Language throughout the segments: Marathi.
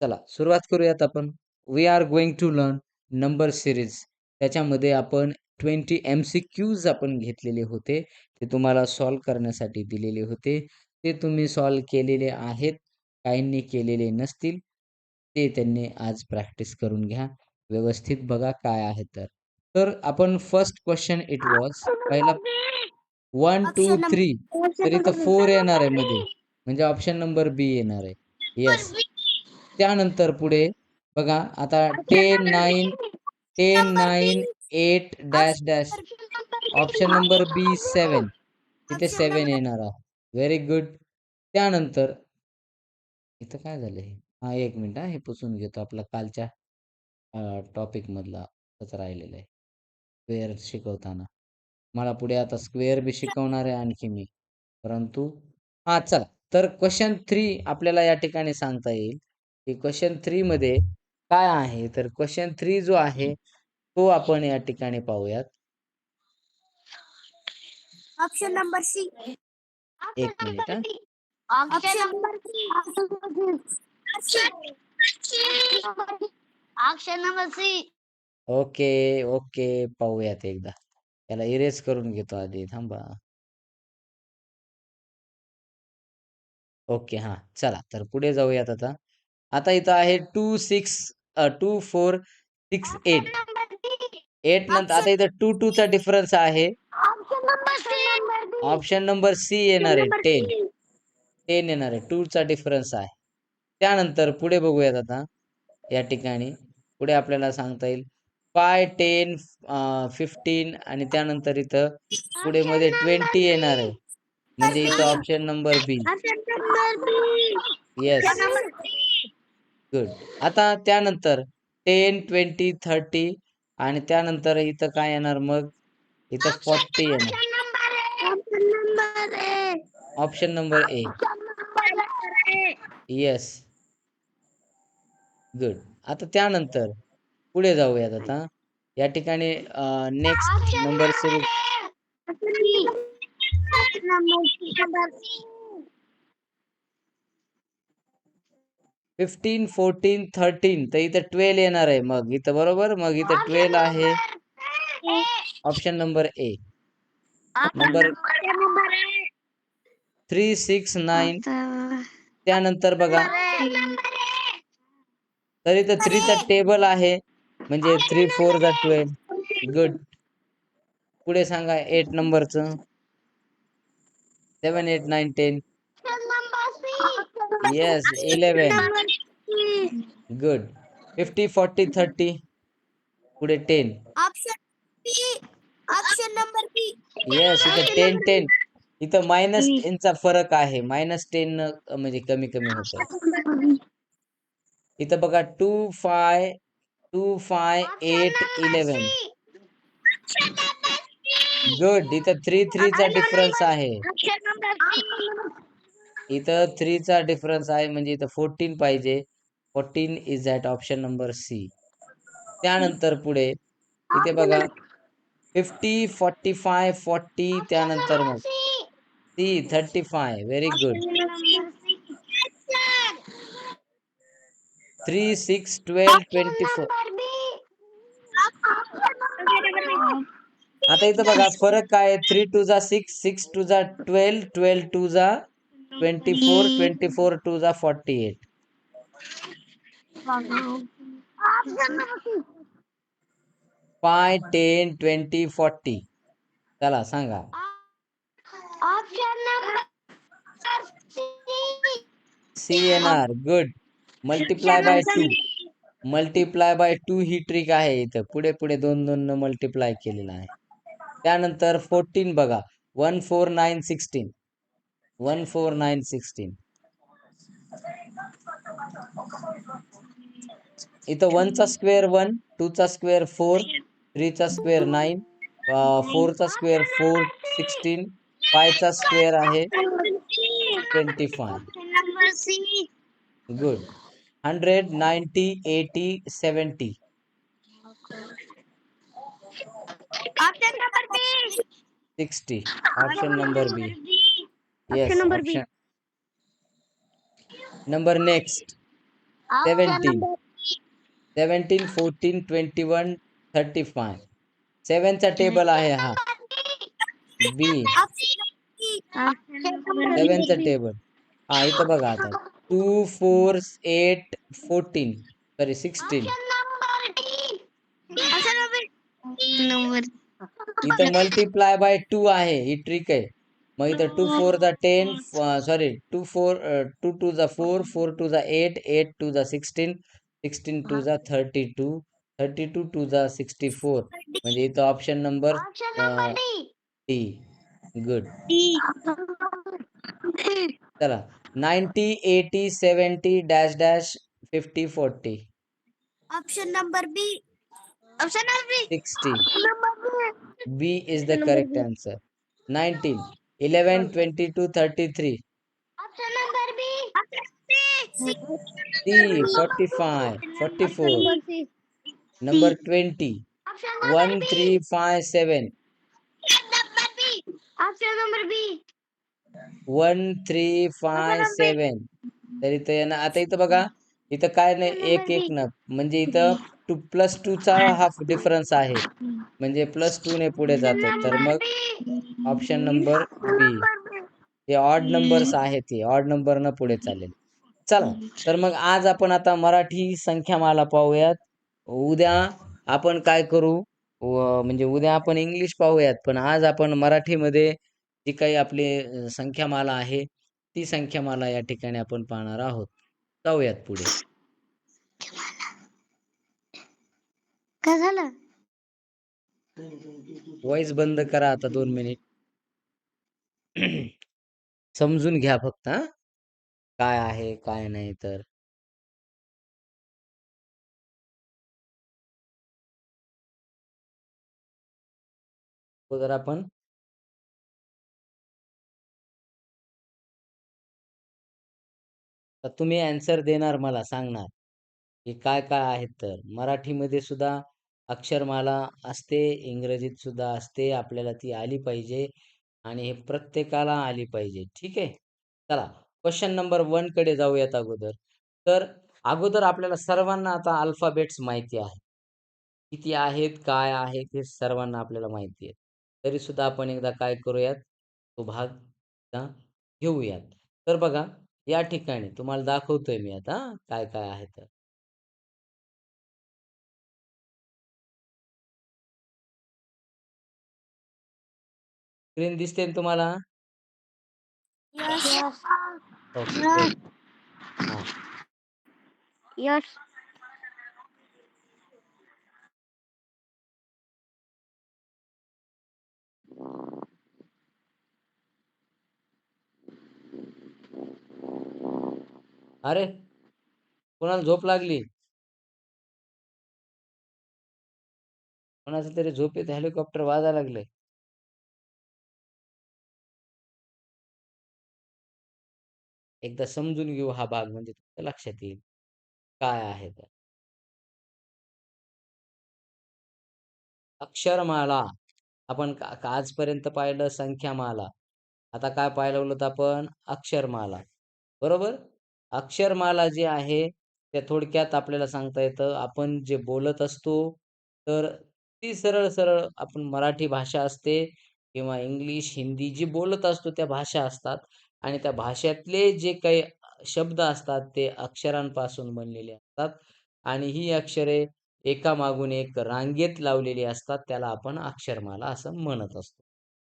चला सुरुवात करूयात आपण. We are going to learn number series. त्याच्यामध्ये आपण 20 एम-सी-क्यूज आपण घेतलेले होते. ते तुम्हाला सॉल्व्ह करण्यासाठी दिलेले होते. ते तुम्ही सॉल्व्ह केलेले आहेत. काहींनी केलेले नसतील. ते त्यांनी आज प्रॅक्टिस करून घ्या. व्यवस्थित बघा काय आहे तर. तर आपण फर्स्ट क्वेशन इट वॉज पहिला 1, 2, 3 तर इथं 4 येणार आहे मध्ये. म्हणजे ऑप्शन नंबर बी येणार आहे. येस. त्यानंतर पुढे बघा आता 10, 9 10, 9, 8 dash dash option number B seven इथे सेवन येणार आहे. Very good. त्यानंतर इथं काय झालंय? हां, 1 मिनिट हे पुसून घेतो. आपला कालच्या टॉपिक मधला राहिलेलं आहे. स्क्वेअर शिकवताना. मला पुढे आता स्क्वेअर बी शिकवणार आहे आणखी मी. परंतु हा चला. तर क्वेश्चन थ्री आपल्याला या ठिकाणी सांगता येईल, की क्वेशन 3 मध्ये काय आहे? तर क्वेशन 3 जो आहे, तो आपण या ठिकाणी पाहूयात. Option number C. एक मिनिट हां. Option number option number C. Okay, okay. पाहूयात एकदा. त्याला इरेज करून घेतो आधी थांबा. ओके. हां, चला. तर पुढे जाऊयात आता. आता इथं आहे 2, 6 अ, 2, 4, 6, 8. 8 नंतर आता इथं 2, 2 चा डिफरन्स आहे. Option number C. येणार आहे 10. 10 येणार आहे. 2 चा डिफरन्स आहे. त्यानंतर पुढे बघूयात आता. या ठिकाणी पुढे आपल्याला सांगता येईल 5, 10 अ, 15 आणि त्यानंतर इथं पुढे मध्ये 20 येणार आहे. म्हणजे इथं. Option number B. Yes. Good. आता त्यानंतर 10, 20, 30 आणि त्यानंतर इथं काय येणार मग? इथं 40 येणार. Option number A. Yes. Good. आता त्यानंतर पुढे जाऊयात आता. या ठिकाणी नेक्स्ट नंबर सीरीज 15, 14, 13 तर इथं 12 येणार आहे मग इथं बरोबर? मग इथं 12 आहे. Option number A. नंबर. 3, 6, 9 त्यानंतर बघा तर इथं 3 चा टेबल आहे. म्हणजे 3, 4 जा 12. गुड. पुढे सांगा 8 नंबरचं. 7, 8, 9, 10. Option number C. Yes 11. Good. 50, 40, 30 पुढे 10. Option B. Option number B. Yes इथं 10, 10 इथं मायनस 10 चा फरक आहे. मायनस 10 न म्हणजे कमी कमी होतं. इथं बघा 2, 5 2, 5, 8, 11. गुड. इथं 3, 3 चा डिफरन्स आहे. इथं 3 चा डिफरन्स आहे म्हणजे इथं 14 पाहिजे. 14 is at option number C. त्यानंतर पुढे इथे बघा 50, 45, 40 त्यानंतर मग सी 35 व्हेरी गुड. 3, 6, 12, 24 आता इथं बघा फरक काय 3 टू जा 6, 6 टू जा 12, 12 टू जा 24, 24 टू जा 48. Option five ten twenty forty चला सांगा. C N R good multiply by two multiply by two he trick आहे इथं. पुढे पुढे दोन दोन न मल्टिप्लाय केलेला आहे. त्यानंतर फोर्टीन बघा. One four nine sixteen one four nine sixteen इथं 1 चा स्क्वेअर 1, 2 चा स्क्वेअर 4, 3 चा स्क्वेअर 9, अ, 4 चा स्क्वेअर 4, 16, 5 चा स्क्वेअर आहे 25. Number C. Good. 100, 90, 80, 70. Option number B. 60. Option number B. Yes. Option number B. Option number next seventeen seventeen fourteen twenty one thirty five सेवनचा table आहे हा. बी सेवनचा टेबल हा इथं बघा आता. Two four eight fourteen sorry sixteen इथं मल्टिप्लाय बाय टू आहे. ही ट्रिक आहे. मग इथं टू फोर जा ten sorry two four two two जा फोर फोर टू जा एट एट टू जा सिक्स्टीन सिक्स्टीन टू जा thirty two thirty two two जा सिक्स्टी फोर म्हणजे इथं ऑप्शन नंबर डी गुड चला. Ninety eighty seventy dash dash fifty forty option number B option number B sixty number B is the correct answer nineteen eleven twenty two thirty three option number B C forty five forty four number twenty one three five seven option number B one three five seven तर इथं येणार आता इथं बघा इथं काय नाही एक एक ना म्हणजे इथं टू प्लस चा हा डिफरन्स आहे. म्हणजे प्लस टू ने पुढे जातं. तर मग ऑप्शन नंबर बी हे ऑड नंबर्स आहेत हे. ऑड नंबर न पुढे चालेल. चला तर मग आज आपण आता मराठी संख्यामाला पाहूयात. उद्या आपण काय करू? म्हणजे उद्या आपण इंग्लिश पाहूयात पण आज आपण मराठीमध्ये जी काही आपली संख्यामाला आहे ती संख्यामाला या ठिकाणी आपण पाहणार आहोत. जाऊयात पुढे. काय झालं? व्हॉइस बंद करा आता दोन मिनिट समजून घ्या फक्त हा. काय आहे काय नाही तर? अगोदर आपण तुम्ही आन्सर देणार मला सांगणार की काय काय आहेत तर? मराठीमध्ये सुद्धा अक्षरमाला असते इंग्रजीत सुद्धा असते आपल्याला ती आली पाहिजे आणि हे प्रत्येकाला आली पाहिजे. ठीक आहे? चला. क्वेश्चन नंबर वनकडे जाऊयात अगोदर. तर अगोदर आपल्याला सर्वांना आता अल्फाबेट्स माहिती आहे. किती आहेत काय आहेत हे सर्वांना आपल्याला माहिती आहे. तरी सुद्धा आपण एकदा काय करूयात? तो भाग घेऊयात. तर बघा या ठिकाणी तुम्हाला दाखवतोय मी आता हा, काय काय आहे तर. स्क्रीन दिसते तुम्हाला? ओके यस अरे कोणाला झोप लागली? कोणाचं तरी झोपेत हेलिकॉप्टर वाजायला लागलंय. एकदा समजून घेऊ हा भाग म्हणजे तुमच्या लक्षात येईल. काय आहे तर? अक्षरमाला. आपण का- आजपर्यंत पाहिलं संख्यामाला. आता काय पाहिलं होतं आपण? अक्षरमाला. बरोबर? अक्षरमाला जे आहे त्या थोडक्यात आपल्याला सांगता येतं आपण जे बोलत असतो तर ती सरळ सरळ आपण मराठी भाषा असते किंवा इंग्लिश हिंदी जी बोलत असतो त्या भाषा असतात. आणि त्या भाषेतले जे काही शब्द असतात ते अक्षरांपासून बनलेले असतात. आणि ही अक्षरे एका मागून एक रांगेत लावलेली असतात त्याला आपण अक्षरमाला असं म्हणत असतो.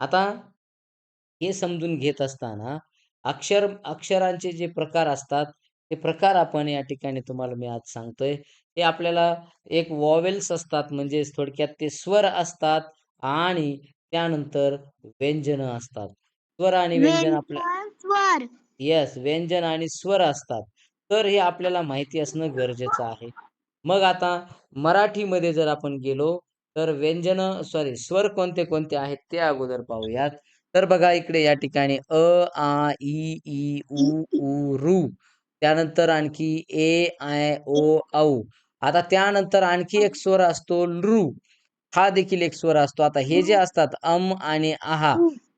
आता हे समजून घेत असताना अक्षर अक्षरांचे जे प्रकार असतात ते प्रकार आपण या ठिकाणी तुम्हाला मी आज सांगतोय. ते आपल्याला एक वॉवेल्स असतात म्हणजे थोडक्यात ते स्वर असतात आणि त्यानंतर व्यंजनं असतात. स्वर आणि व्यंजन आपल्या स्वर. येस व्यंजन आणि स्वर असतात. तर हे आपल्याला माहिती असणं गरजेचं आहे. मग आता मराठीमध्ये जर आपण गेलो तर व्यंजन सॉरी स्वर कोणते कोणते आहेत ते अगोदर पाहूयात. तर बघा इकडे या ठिकाणी अ आ इ ई उ ऊ रू. त्यानंतर आणखी ए आय ओ औ. आता त्यानंतर आणखी एक स्वर असतो लृ. हा देखील एक स्वर असतो. आता हे जे असतात अम आणि आहा.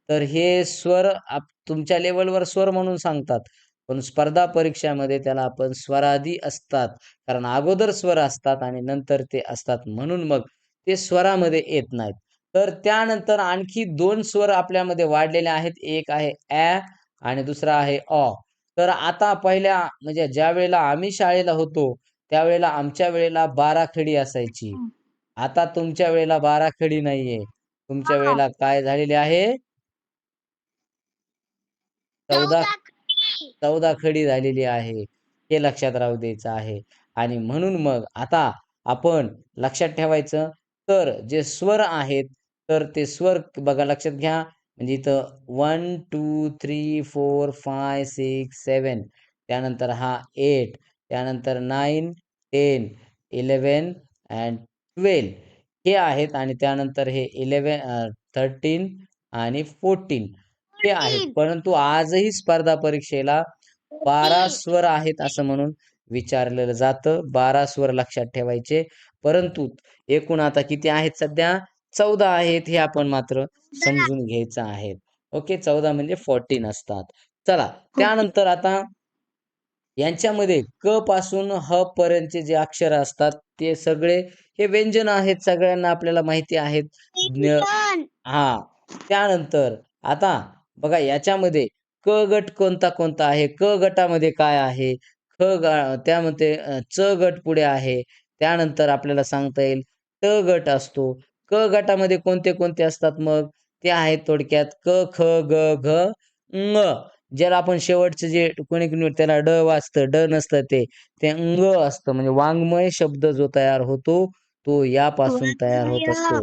तर हे स्वर आप- तुमच्या लेवलवर स्वर म्हणून सांगतात. पण स्पर्धा परीक्षामध्ये त्याला आपण स्वरादी असतात. कारण अगोदर स्वर असतात आणि नंतर ते असतात म्हणून मग ते स्वरामध्ये येत नाहीत. तर त्यानंतर आणखी दोन स्वर आपल्यामध्ये वाढलेले आहेत. एक आहे ॲ आणि दुसरा आहे ऑ तर आता पहिल्या म्हणजे ज्या वेळेला आम्ही शाळेला होतो त्यावेळेला आमच्या वेळेला बारा खडी असायची. आता तुमच्या वेळेला बारा खडी नाहीये. तुमच्या वेळेला काय झालेले आहे? चौदा चौदा खडी. झालेली आहे. हे लक्षात राहू द्यायचं आहे. आणि म्हणून मग आता आपण लक्षात ठेवायचं तर जे स्वर आहेत तर ते स्वर बघा लक्षात घ्या. म्हणजे इथं one two three four five six seven त्यानंतर हा एट त्यानंतर nine ten eleven and twelve हे आहेत आणि त्यानंतर हे इलेवन थर्टीन आणि फोर्टीन हे आहेत. परंतु आजही स्पर्धा परीक्षेला बारा स्वर आहेत असं म्हणून विचारलेलं जातं. बारा स्वर लक्षात ठेवायचे. परंतु एकूण आता किती आहेत सध्या? चौदा आहेत हे आपण मात्र समजून घ्यायचं आहे. ओके चौदा म्हणजे फोर्टीन असतात. चला त्यानंतर आता यांच्यामध्ये क पासून ह पर्यंतचे जे अक्षर असतात ते सगळे हे व्यंजन आहेत सगळ्यांना आपल्याला माहिती आहेत. हा त्यानंतर आता बघा याच्यामध्ये क गट कोणता कोणता आहे? क गटामध्ये काय आहे? ख गा त्यामध्ये च गट पुढे आहे. त्यानंतर आपल्याला सांगता येईल ट गट असतो. क गटामध्ये कोणते कोणते असतात मग? ते आहेत थोडक्यात क ख ग घ ङ. ज्याला आपण शेवटचं जे कोणी कोणी त्याला ड वाचतं ड नसतं ते ते अंग असतं. म्हणजे वाङ्मय शब्द जो तयार होतो तो यापासून तयार होत असतो.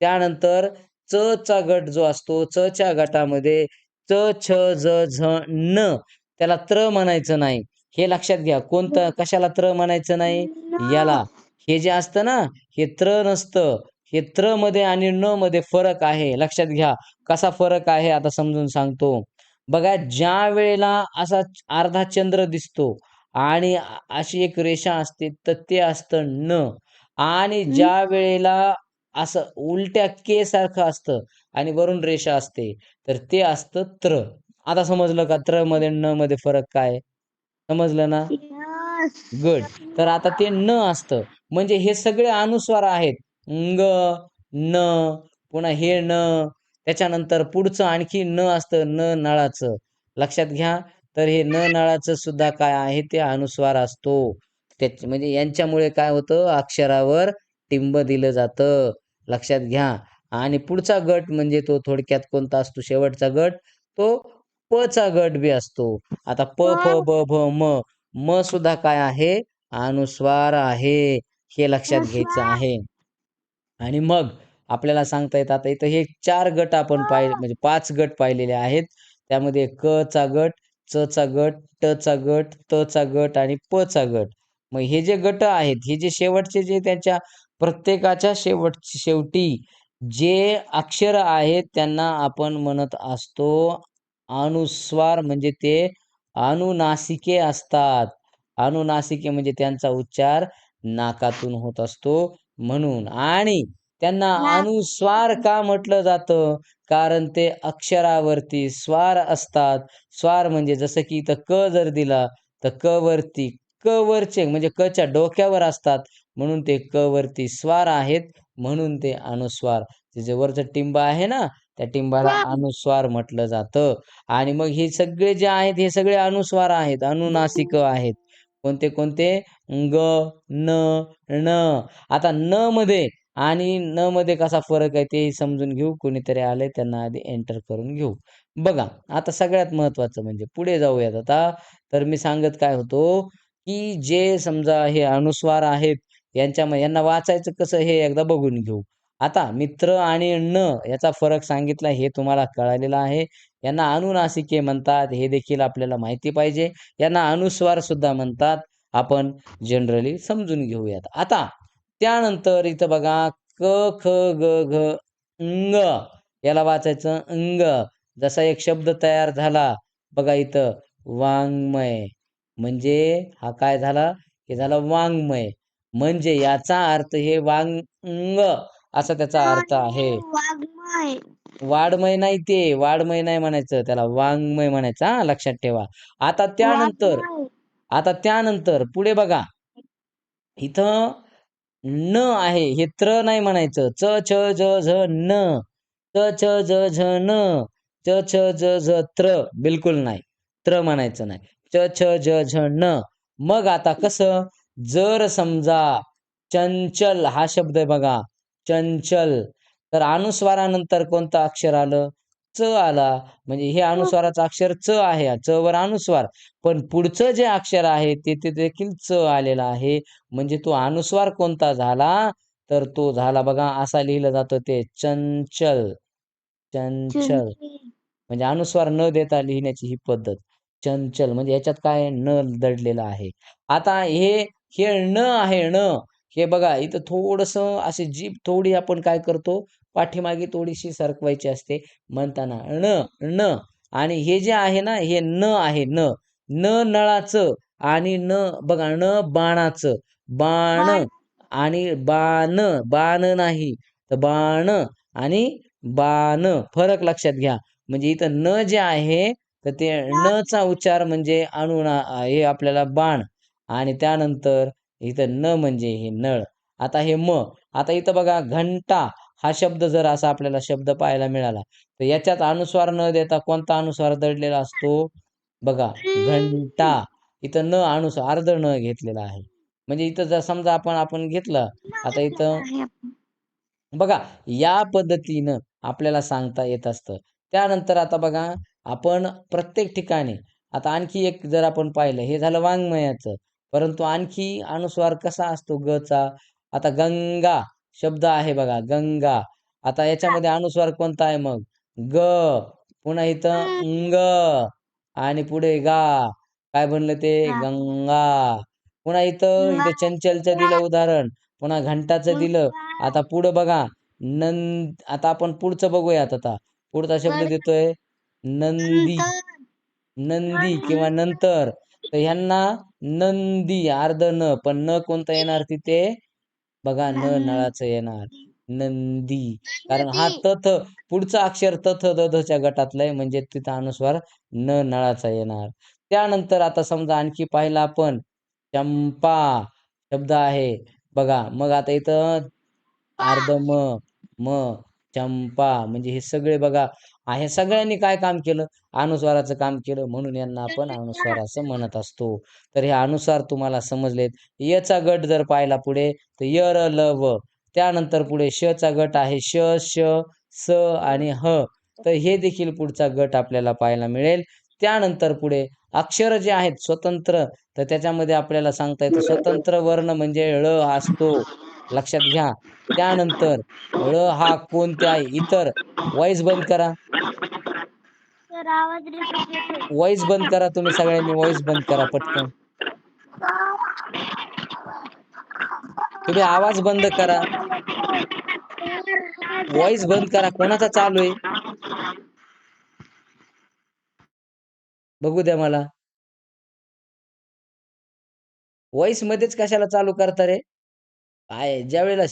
त्यानंतर च चा गट जो असतो च च्या गटामध्ये च छ ज झ न त्याला त्र म्हणायचं नाही. हे लक्षात घ्या. कोणतं कशाला त्र म्हणायचं नाही? याला. हे जे असतं ना हे त्र नसतं. हे त्रमध्ये आणि न मध्ये फरक आहे. लक्षात घ्या. कसा फरक आहे आता समजून सांगतो. बघा ज्या वेळेला असा अर्धा चंद्र दिसतो आणि अशी एक रेषा असते तर ते असतं न. आणि ज्या वेळेला असं उलट्या के सारखं असतं आणि वरून रेषा असते. तर ते असतं त्र. आता समजलं का? त्रमध्ये न मध्ये फरक काय? समजलं ना? गुड तर आता ते न असतं. म्हणजे हे सगळे अनुस्वार आहेत. ंग न पुन्हा हे न. त्याच्यानंतर पुढचं आणखी न असतं. न नळाचं. लक्षात घ्या. तर हे न नळाचं सुद्धा काय आहे? ते अनुस्वार असतो. त्याच म्हणजे यांच्यामुळे काय होतं? अक्षरावर टिंब दिलं जातं. लक्षात घ्या. आणि पुढचा गट म्हणजे तो थोडक्यात कोणता असतो? शेवटचा गट. तो प चा गट बी असतो. आता प फ ब भ म म सुद्धा काय आहे? अनुस्वार आहे. हे लक्षात घ्यायचं आहे. आणि मग आपल्याला सांगता येत आता इथं हे चार गट आपण पाहिले म्हणजे पाच गट पाहिलेले आहेत. त्यामध्ये क चा गट च चा गट ट चा गट त चा गट आणि प चा गट. मग हे जे गट आहेत हे जे शेवटचे जे त्यांच्या प्रत्येकाच्या शेवट शेवटी जे अक्षर आहेत त्यांना आपण म्हणत असतो अनुस्वार म्हणजे ते अनुनासिके असतात. अनुनासिके म्हणजे त्यांचा उच्चार नाकातून होत असतो म्हणून. आणि त्यांना अनुस्वार का म्हटलं जातं? कारण ते अक्षरावरती स्वार असतात. स्वार म्हणजे जसं की इथं क जर दिला तर क वरती क वरचे म्हणजे क च्या डोक्यावर असतात. म्हणून ते क वरती स्वार आहेत म्हणून ते अनुस्वार. ते जे वरचं टिंब आहे ना त्या टिंबाला अनुस्वार म्हटलं जातं. आणि मग हे सगळे जे आहेत हे सगळे अनुस्वार आहेत अनुनासिक आहेत. कोणते कोणते? ग न ण आता न मध्ये आणि न मध्ये कसा फरक आहे ते समजून घेऊ. कोणीतरी आले त्यांना आधी एंटर करून घेऊ. बघा आता सगळ्यात महत्वाचं म्हणजे पुढे जाऊयात आता. तर मी सांगत काय होतो की जे समजा हे अनुस्वार आहेत यांच्यामध्ये यांना वाचायचं कसं हे एकदा बघून घेऊ. आता मित्र आणि न याचा फरक सांगितला हे तुम्हाला कळालेलं आहे. यांना अनुनासिके म्हणतात हे देखील आपल्याला माहिती पाहिजे. यांना अनुस्वार सुद्धा म्हणतात. आपण जनरली समजून घेऊयात. आता त्यानंतर इथं बघा क ख ग घ अंग याला वाचायचं. अंग जसा एक शब्द तयार झाला बघा इथं वाङ्मय. म्हणजे हा काय झाला? हे झालं वाङ्मय. म्हणजे याचा अर्थ हे वांग असा त्याचा अर्थ आहे. वाड्मय नाही ते वाड्मय नाही म्हणायचं. त्याला वाङ्मय म्हणायचं हा लक्षात ठेवा. आता त्यानंतर. आता त्यानंतर पुढे बघा. इथं न आहे हे त्र नाही म्हणायचं. च छ ज झ न. च छ ज झ न. च छ ज झ त्र. बिलकुल नाही. त्र म्हणायचं नाही. च छ ज झ न. मग आता कसं? जर समजा चंचल हा शब्द आहे बघा चंचल. तर अनुस्वारानंतर कोणतं अक्षर आलं? च आला. म्हणजे हे अनुस्वाराचं अक्षर च आहे. च वर अनुस्वार. पण पुढचं जे अक्षर आहे ते ते देखील च आलेलं आहे. म्हणजे तो अनुस्वार कोणता झाला? तर तो झाला बघा असा लिहिलं जातं ते. चंचल. चंचल. म्हणजे अनुस्वार न देता लिहिण्याची ही पद्धत. चंचल. म्हणजे याच्यात काय न दडलेलं आहे. आता हे हे न आहे न हे बघा इथं थोडंसं अशी जीभ थोडी आपण काय करतो पाठीमागे थोडीशी सरकवायची असते. म्हणताना ण न आणि हे जे आहे ना हे न आहे न. न नळाचं आणि न बघा न बाणाचं. बाण. आणि बाण. बाण नाही. तर बाण आणि बाण. फरक लक्षात घ्या. म्हणजे इथं न जे आहे तर ते न चा उच्चार म्हणजे अनुना हे आपल्याला बाण. आणि त्यानंतर इथं न म्हणजे हे नळ. आता हे म आता इथं बघा घंटा हा शब्द जर असा आपल्याला शब्द पाहायला मिळाला तर याच्यात अनुस्वार न देता कोणता अनुस्वार दडलेला असतो? बघा घंटा. इथं न अनुस्वार अर्ध न घेतलेला आहे. म्हणजे इथं जर समजा आपण आपण घेतलं आता इथं बघा या पद्धतीनं आपल्याला सांगता येत असतं. त्यानंतर आता बघा आपण प्रत्येक ठिकाणी आता आणखी एक जर आपण पाहिलं हे झालं वाङ्मयाचं. परंतु आणखी अनुस्वार कसा असतो गचा आता गंगा शब्द आहे बघा गंगा. आता याच्यामध्ये अनुस्वार कोणता आहे मग? ग. पुन्हा इथं अंग आणि पुढे गा. काय बनलं ते? गा. गंगा. पुन्हा इथं इथं चंचलचं दिलं उदाहरण. पुन्हा घंटाचं दिलं. आता पुढं बघा. नंद आता आपण पुढचं बघूयात आता. पुढचा शब्द. देतोय नंदी. नंदी किंवा नंतर. तर ह्यांना नंदी अर्ध न पण न कोणतं येणार तिथे? बघा न. नळाचं येणार. नंदी कारण हा तथ पुढचं अक्षर तथ दधच्या गटातलं आहे म्हणजे तिथं अनुस्वार न नळाचा येणार. त्यानंतर आता समजा आणखी पाहिलं आपण चंपा शब्द आहे. बघा मग आता इथं अर्ध म म चंपा म्हणजे हे सगळे बघा आ, हे सगळ्यांनी काय काम केलं? अनुस्वाराचं काम केलं म्हणून यांना आपण अनुस्वार असं म्हणत असतो. तर हे अनुसार तुम्हाला समजलेत. यचा गट जर पाहिला पुढे तर य र ल व. त्यानंतर पुढे श चा गट आहे. श श स आणि ह. तर हे देखील पुढचा गट आपल्याला पाहायला मिळेल. त्यानंतर पुढे अक्षर जे आहेत स्वतंत्र. तर त्याच्यामध्ये आपल्याला सांगता येतं स्वतंत्र वर्ण म्हणजे ळ असतो. लक्षात घ्या. त्यानंतर ळ हा कोणत्या इतर वॉइस बंद करा. वॉइस बंद करा तुम्ही सगळ्यांनी वॉइस बंद करा पटकन. तुम्ही आवाज बंद करा. वॉइस बंद करा कोणाचा चालू आहे? बघू द्या मला. वॉइस मध्येच कशाला चालू करता रे? आहे. ज्या वेळेला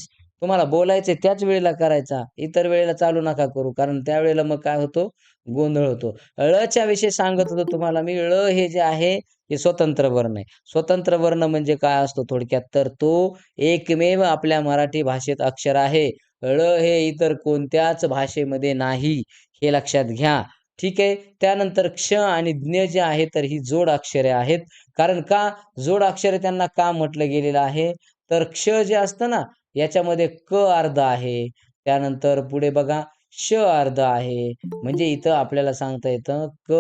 तुम्हाला बोलायचे त्याच वेळेला करायचा. इतर वेळेला चालू नका करू. कारण त्यावेळेला मग काय होतो? गोंधळ होतो. ळच्या विषयी सांगत होतो तुम्हाला मी. ळ हे जे आहे हे स्वतंत्र वर्ण आहे. स्वतंत्र वर्ण म्हणजे काय असतो थोडक्यात? तर तो एकमेव आपल्या मराठी भाषेत अक्षर आहे. ळ हे इतर कोणत्याच भाषेमध्ये नाही. हे लक्षात घ्या. ठीक आहे? त्यानंतर क्ष आणि ज्ञ जे आहे तर ही जोड अक्षरे आहेत. कारण का? जोड अक्षरे त्यांना का म्हटलं गेलेलं आहे? तर क्ष जे असतं ना याच्यामध्ये क अर्ध आहे. त्यानंतर पुढे बघा श अर्ध आहे. म्हणजे इथं आपल्याला सांगता येतं क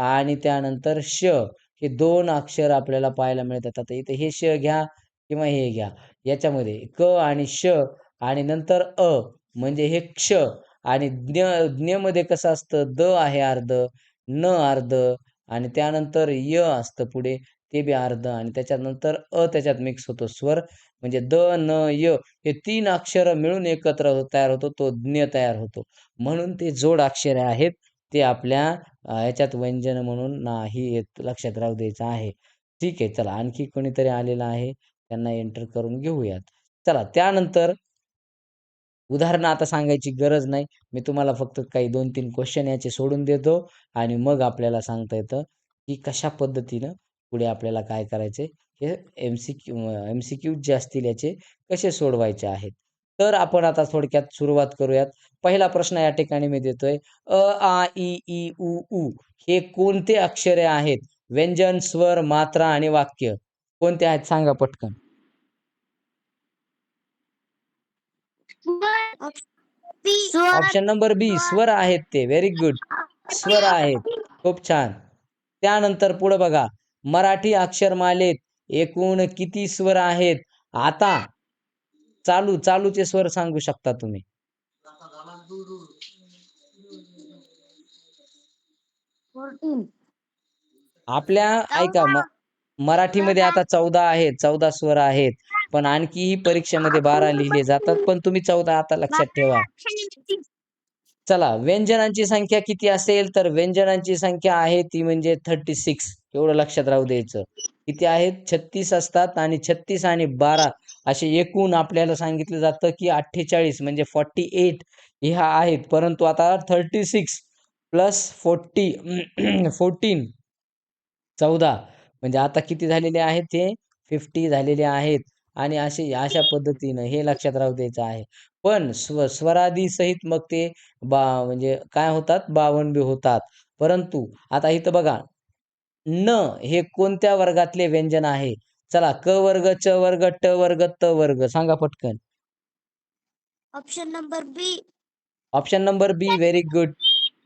आणि त्यानंतर श. हे दोन अक्षर आपल्याला पाहायला मिळतात. आता इथे हे श घ्या किंवा हे घ्या. याच्यामध्ये क आणि श आणि नंतर अ. म्हणजे हे क्ष आणि ज्ञ ज्ञमध्ये कसं असतं? द आहे अर्ध न अर्ध आणि त्यानंतर य असतं पुढे. ते बी अर्ध आणि त्याच्यानंतर अ त्याच्यात मिक्स होतो स्वर. म्हणजे द न य हे तीन अक्षरं मिळून एकत्र हो, तयार होतो तो ज्ञ तयार होतो. म्हणून ते जोड अक्षरे आहेत ते आपल्या ह्याच्यात व्यंजन म्हणून नाही येत लक्षात राहू द्यायचं आहे. ठीक आहे चला आणखी कोणीतरी आलेलं आहे त्यांना एंटर करून घेऊयात. चला त्यानंतर उदाहरणं आता सांगायची गरज नाही. मी तुम्हाला फक्त काही 2-3 क्वेश्चन याचे सोडून देतो आणि मग आपल्याला सांगता येतं, की कशा पद्धतीनं पुढे आपल्याला काय करायचे हे एम-सी-क्यू एम-सी-क्यू जे असतील याचे कसे सोडवायचे आहेत. तर आपण आता थोडक्यात सुरुवात करूयात. पहिला प्रश्न या ठिकाणी मी देतोय. अ, आ, इ, ई, उ, ऊ हे कोणते अक्षरे आहेत? व्यंजन, स्वर, मात्रा आणि वाक्य कोणते आहेत सांगा पटकन? ऑप्शन नंबर बी स्वर आहेत ते. Very good. स्वर आहेत. खूप छान. त्यानंतर पुढे बघा. मराठी अक्षरमालेत एकूण किती स्वर आहेत? आता चालू चालूचे स्वर सांगू शकता तुम्ही. आपल्या ऐका म मराठीमध्ये आता 14 आहेत. 14 स्वर आहेत. पण आणखीही परीक्षेमध्ये 12 लिहिले जातात. पण तुम्ही 14 आता लक्षात ठेवा. चला व्यंजनांची संख्या किती असेल? तर व्यंजनांची संख्या आहे ती म्हणजे 36 एवढं लक्षात राहू द्यायचं. किती आहेत? 36 असतात आणि 36 आणि 12 असे एकूण आपल्याला सांगितलं जातं, की 48 म्हणजे 48 ह्या आहेत. परंतु आता 36 प्लस 40 14 14 म्हणजे आता किती झालेले आहेत ते 50 झालेले आहेत आणि असे अशा पद्धतीनं हे लक्षात राहू द्यायचं आहे. पण स्व स्वरादी सहित मग ते बा म्हणजे काय होतात 52 बी होतात. परंतु आता इथं बघा न हे कोणत्या वर्गातले व्यंजन आहे? चला क वर्ग, च वर्ग, ट वर्ग, त वर्ग सांगा पटकन. Option number B option number B very good.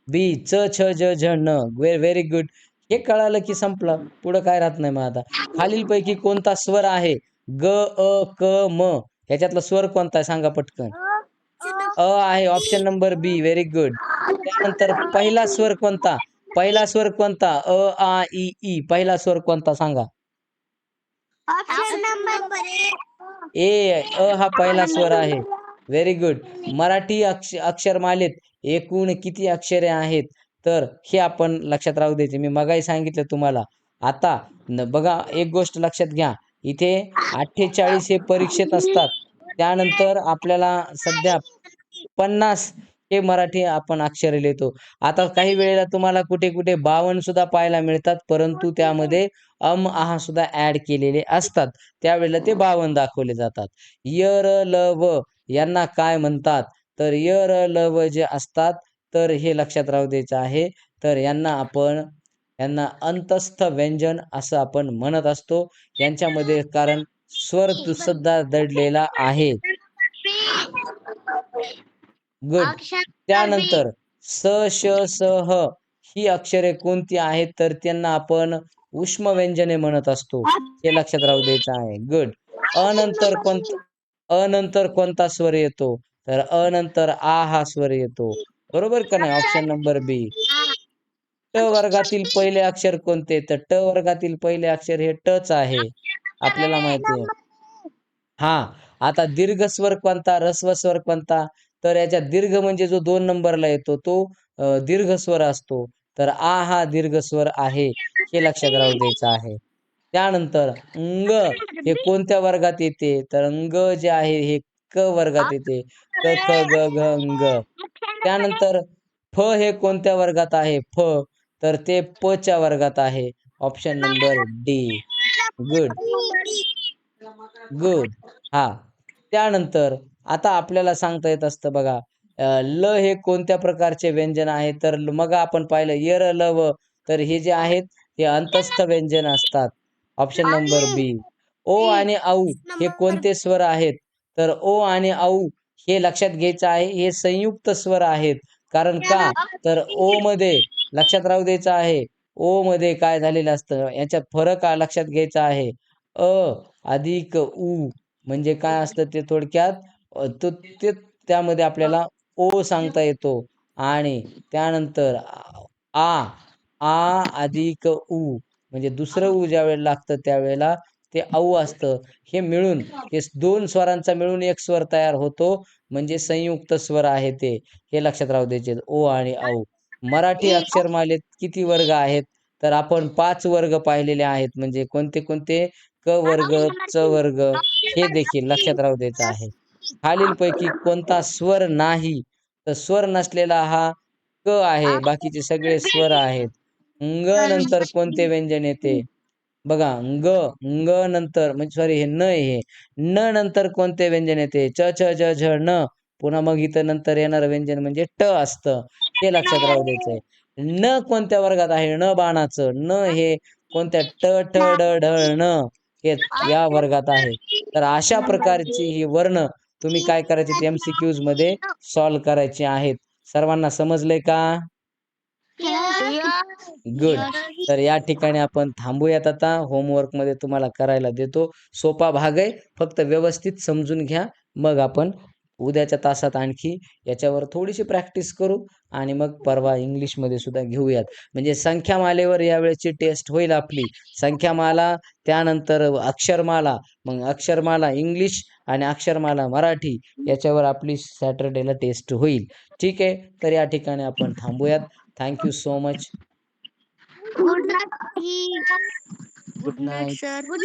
B च, छ, ज, झ, न व्हे व्हेरी गुड. हे कळालं की संपलं. पुढं काय राहत नाही मग आता. खालीलपैकी कोणता स्वर आहे? ग, अ, क, म ह्याच्यातला स्वर कोणता आहे सांगा पटकन. अ आहे option number B very good. त्यानंतर पहिला स्वर कोणता? पहिला स्वर कोणता? अ, आ, इ, ई पहिला स्वर कोणता सांगा? ए अ हा पहिला स्वर आहे. Very good. मराठी अक्ष अक्षरमालेत एकूण किती अक्षरे आहेत? तर हे आपण लक्षात राहू द्यायचे. मी मगाही सांगितलं तुम्हाला. आता बघा एक गोष्ट लक्षात घ्या. इथे 48 हे परीक्षेत असतात. त्यानंतर आपल्याला सध्या 50 हे मराठी आपण अक्षर लिहितो. आता काही वेळेला तुम्हाला कुठे-कुठे 52 सुद्धा पाहायला मिळतात. परंतु त्यामध्ये अम, आहा सुद्धा ऍड केलेले असतात. त्यावेळेला ते 52 दाखवले जातात. य, र, ल, व यांना काय म्हणतात? तर य, र, ल, व जे असतात तर हे लक्षात राहू द्यायचं आहे. तर यांना आपण यांना अंतस्थ व्यंजन असं आपण म्हणत असतो. यांच्यामध्ये कारण स्वर सुद्धा दडलेला आहे. गुड. त्यानंतर स, श, स, ह ही अक्षरे कोणती आहेत? तर त्यांना आपण उष्म व्यंजने म्हणत असतो. हे लक्षात राहू द्यायचं आहे. गुड. अ नंतर कोणता अ नंतर कोणता स्वर येतो? तर अ नंतर आ हा स्वर येतो. बरोबर का नाही? Option number B. ट वर्गातील पहिले अक्षर कोणते? तर ट वर्गातील पहिले अक्षर हे टच आहे. आपल्याला माहिती आहे. हा आता दीर्घ स्वर कोणता? रस्व स्वर कोणता? तर याच्या दीर्घ म्हणजे जो दोन नंबरला येतो तो दीर्घ स्वर असतो. तर आ हा दीर्घ स्वर आहे. हे लक्षात राहू द्यायचं आहे. त्यानंतर अंग हे कोणत्या वर्गात येते? तर अंग जे आहे हे क वर्गात येते. क, ख, ग, घ, अंग. त्यानंतर फ हे कोणत्या वर्गात आहे? फ तर ते प च्या वर्गात आहे. Option number D. Good. Good. हा त्यानंतर आता आपल्याला सांगता येत असतं बघा. ल हे कोणत्या प्रकारचे व्यंजन आहे? तर मग आपण पाहिलं यर ल, व तर हे जे आहेत हे अंतस्थ व्यंजन असतात. ऑप्शन नंबर बी. ओ आणि औ हे कोणते स्वर आहेत? तर ओ आणि औ हे लक्षात घ्यायचं आहे. हे संयुक्त स्वर आहेत. कारण का? तर ओ मध्ये लक्षात राहू द्यायचं आहे. ओ मध्ये काय झालेलं असतं? याच्यात फरक लक्षात घ्यायचा आहे. अ अधिक उ म्हणजे काय असतं ते थोडक्यात तो ते त्यामध्ये आपल्याला ओ सांगता येतो आणि त्यानंतर आ, आ अधिक उ म्हणजे दुसरं उ ज्यावेळेला लागतं त्यावेळेला ते औ असतं. हे मिळून हे दोन स्वरांचा मिळून एक स्वर तयार होतो. म्हणजे संयुक्त स्वर आहे ते. हे लक्षात राहू द्यायचे ओ आणि औ. मराठी अक्षरमालेत किती वर्ग आहेत? तर आपण 5 वर्ग पाहिलेले आहेत. म्हणजे कोणते कोणते? क वर्ग, च वर्ग हे देखील लक्षात राहू द्यायचं आहे. खालीलपैकी कोणता स्वर नाही? तर स्वर नसलेला हा क आहे. बाकीचे सगळे स्वर आहेत. ंग नंतर कोणते व्यंजन येते? बघा ग ंग नंतर म्हणजे सॉरी हे न हे. न नंतर कोणते व्यंजन येते? च छ ज झ न. पुन्हा मग इथं नंतर येणारं व्यंजन म्हणजे ट असतं. ते लक्षात राहू द्यायचंय. न कोणत्या वर्गात आहे न बाणाचं न हे कोणत्या ट ठ ड ढ न हे या वर्गात आहे. तर अशा प्रकारची ही वर्ण तुम्ही काय करायचे एमसीक्यूजमध्ये सॉल्व करायचे आहेत. सर्वांना समजलंय का? गुड तर या ठिकाणी आपण थांबूयात आता. होमवर्कमध्ये तुम्हाला करायला देतो. सोपा भाग आहे. फक्त व्यवस्थित समजून घ्या. मग आपण उद्याच्या तासात आणखी याच्यावर थोडीशी प्रॅक्टिस करू आणि मग परवा इंग्लिशमध्ये सुद्धा घेऊयात. म्हणजे संख्यामालेवर यावेळेची टेस्ट होईल आपली. संख्यामाला त्यानंतर अक्षरमाला मग अक्षरमाला इंग्लिश आणि अक्षरमाला मराठी याच्यावर आपली सॅटर्डेला टेस्ट होईल. ठीक आहे? तर या ठिकाणी आपण थांबूयात. Thank you so much good night good night sir good